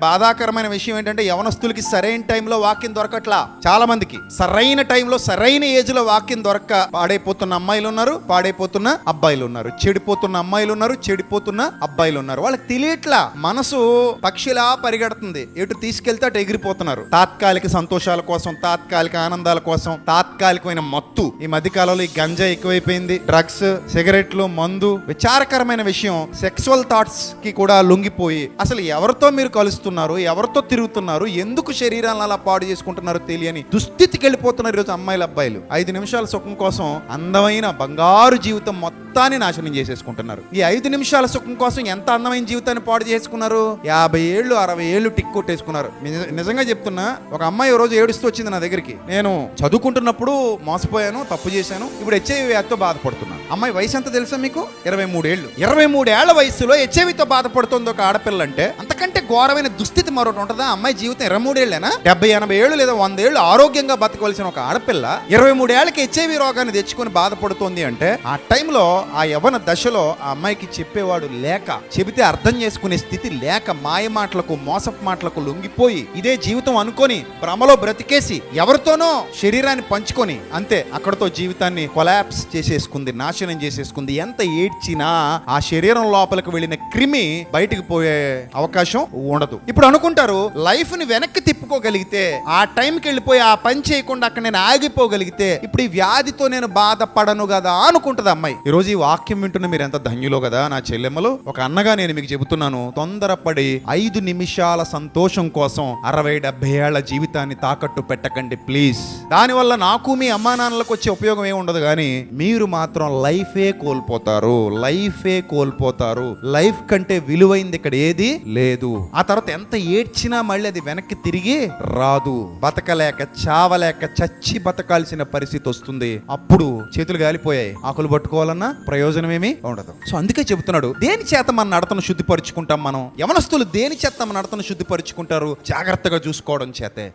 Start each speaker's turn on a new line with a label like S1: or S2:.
S1: బాధాకరమైన విషయం ఏంటంటే యవనస్తులకి సరైన టైంలో వాక్యం దొరకట్లా. చాలా మందికి సరైన టైంలో సరైన ఏజ్లో వాక్యం దొరక్క పాడైపోతున్న అమ్మాయిలు ఉన్నారు పాడైపోతున్న అబ్బాయిలు ఉన్నారు చెడిపోతున్న అమ్మాయిలు ఉన్నారు చెడిపోతున్న అబ్బాయిలు ఉన్నారు వాళ్ళకి తెలియట్లా. మనసు పక్షిలా పరిగెడుతుంది. ఎటు తీసుకెళ్తే అటు ఎగిరిపోతున్నారు. తాత్కాలిక సంతోషాల కోసం తాత్కాలిక ఆనందాల కోసం తాత్కాలికమైన మత్తు. ఈ మధ్య కాలంలో ఈ గంజా ఎక్కువైపోయింది. డ్రగ్స్ సిగరెట్లు మందు. విచారకరమైన విషయం. సెక్సువల్ థాట్స్కి కూడా లొంగిపోయి. అసలు ఎవరితో మీరు కలుస్తున్నారు ఎవరితో తిరుగుతున్నారు ఎందుకు శరీరాలను అలా పాడు చేసుకుంటున్నారో తెలియని దుస్థితికి వెళ్ళిపోతున్నారు ఈరోజు అమ్మాయిలు అబ్బాయిలు. ఐదు నిమిషాల సుఖం కోసం అందమైన బంగారు జీవితం మొత్తాన్ని నాశనం చేసేసుకుంటున్నారు. ఈ ఐదు నిమిషాల సుఖం కోసం ఎంత అందమైన జీవితాన్ని పాడు చేసుకున్నారు? యాభై ఏళ్ళు అరవై ఏళ్ళు టిక్ కొట్టేసుకున్నారు. నిజ- నిజంగా చెప్తున్నా ఒక అమ్మాయి రోజు ఏడుస్తూ వచ్చింది నా దగ్గరికి. నేను చదువుకుంటున్నప్పుడు మోసపోయాను తప్పు చేశాను ఇప్పుడు హెచ్ఐవి వ్యాధితో బాధపడుతున్నాను అమ్మాయి వయసు ఎంత తెలుసా మీకు? ఇరవై మూడేళ్ళు. ఇరవై మూడేళ్ళ వయసులో హెచ్ఐవితో బాధపడుతుంది ఒక ఆడపిల్ల అంటే అంతకంటే ఘోరమైన దుస్థితి మరొకటి ఉంటుందా? అమ్మాయి జీవితం ఇరవై మూడేళ్ళేనా డెబ్బై ఎనభై ఏళ్ళు లేదా వంద ఏళ్ళు ఆరోగ్యంగా బతకవలసిన ఒక ఆడపిల్ల ఇరవై మూడేళ్ళకి హెచ్ఐవి రోగాన్ని తెచ్చుకొని బాధపడుతోంది అంటే ఆ టైంలో ఆ యవ్వన దశలో ఆ అమ్మాయికి చెప్పేవాడు లేక చెబితే అర్థం చేసుకునే స్థితి లేక మాయ మాటలకు మోసపు మాటలకు లొంగిపోయి ఇదే జీవితం అనుకొని భ్రమలో బ్రతికేసి ఎవరితోనో శరీరాన్ని పంచుకొని అంతే అక్కడతో జీవితాన్ని కొలాప్స్ చేసేసుకుంది నాశనం చేసేసుకుంది. ఎంత ఏడ్చినా ఆ శరీరం లోపలికి వెళ్ళిన క్రిమి బయటికి పోయే అవకాశం ఉండదు. ఇప్పుడు అనుకుంటారు లైఫ్ని వెనక్కి తిప్పుకోగలిగితే ఆ టైంకి వెళ్ళిపోయి ఆ పని చేయకుండా అక్కడ నేను ఆగిపోగలిగితే ఇప్పుడు ఈ వ్యాధితో నేను బాధపడను కదా అనుకుంటది అమ్మాయి. ఈ రోజు ఈ వాక్యం వింటున్న మీరు ఎంత ధన్యులో కదా నా చెల్లెమ్మలు? ఒక అన్నగా నేను మీకు చెబుతున్నాను తొందరపడి ఐదు నిమిషాల సంతోషం కోసం అరవై డెబ్బై ఏళ్ళ జీవితాన్ని తాకట్టు పెట్టకండి ప్లీజ్. దానివల్ల నాకు మీ అమ్మా నాన్నలకు వచ్చే ఉపయోగం ఏమి ఉండదు కానీ మీరు మాత్రం లైఫ్ లైఫే కోల్పోతారు లైఫే కోల్పోతారు. లైఫ్ కంటే విలువైంది ఇక్కడ ఏది? లేదు. ఆ తర్వాత ఎంత ఏడ్చినా మళ్ళీ అది వెనక్కి తిరిగి రాదు. బతకలేక చావలేక చచ్చి బతకాల్సిన పరిస్థితి వస్తుంది. అప్పుడు చేతులు గాలిపోయాయి. ఆకులు పట్టుకోవాలన్నా ప్రయోజనం ఏమీ ఉండదు. సో అందుకే చెబుతున్నాడు దేని చేత మన నడతను శుద్ధిపరుచుకుంటాం మనం? యవనస్తులు దేని చేత మన నడతను శుద్ధిపరుచుకుంటారు? జాగ్రత్తగా చూసుకోవడం చేతే.